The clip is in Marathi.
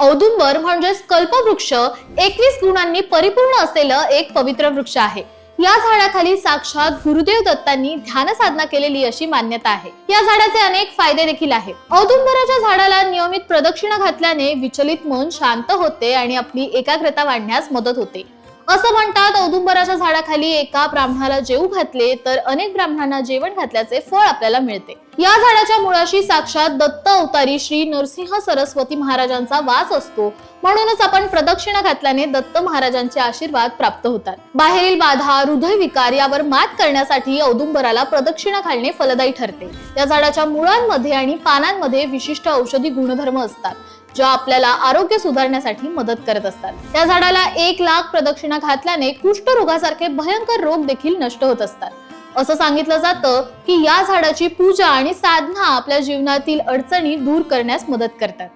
औदुंबर म्हणजेच कल्पवृक्ष एकवीस गुणांनी परिपूर्ण असलेलं एक पवित्र वृक्ष आहे. या झाडाखाली साक्षात गुरुदेव दत्तांनी ध्यान साधना केलेली अशी मान्यता आहे. या झाडाचे अनेक फायदे देखील आहेत औदुंबराच्या झाडाला नियमित प्रदक्षिणा घातल्याने विचलित मन शांत होते आणि आपली एकाग्रता वाढण्यास मदत होते. असं म्हणतात औदुंबराच्या झाडाखाली एका ब्राह्मणाला जेऊ घातले तर अनेक ब्राह्मणांना जेवण घातल्याचे फळ आपल्याला मिळते. या झाडाच्या मुळाशी साक्षात दत्त अवतारी श्री नरसिंह सरस्वती महाराजांचा वास असतो. म्हणूनच आपण प्रदक्षिणा घातल्याने दत्त महाराजांचे आशीर्वाद प्राप्त होतात. बाहेरील बाधा हृदयविकार यावर मात करण्यासाठी औदुंबराला प्रदक्षिणा घालणे फलदायी ठरते. या झाडाच्या मुळांमध्ये आणि पानांमध्ये विशिष्ट औषधी गुणधर्म असतात. ज्या आपल्याला आरोग्य सुधारण्यासाठी मदत करत असतात. त्या झाडाला एक लाख प्रदक्षिणा घातल्याने कुष्ठरोगासारखे भयंकर रोग देखील नष्ट होत असतात. असं सांगितलं जातं की या झाडाची पूजा आणि साधना आपल्या जीवनातील अडचणी दूर करण्यास मदत करतात.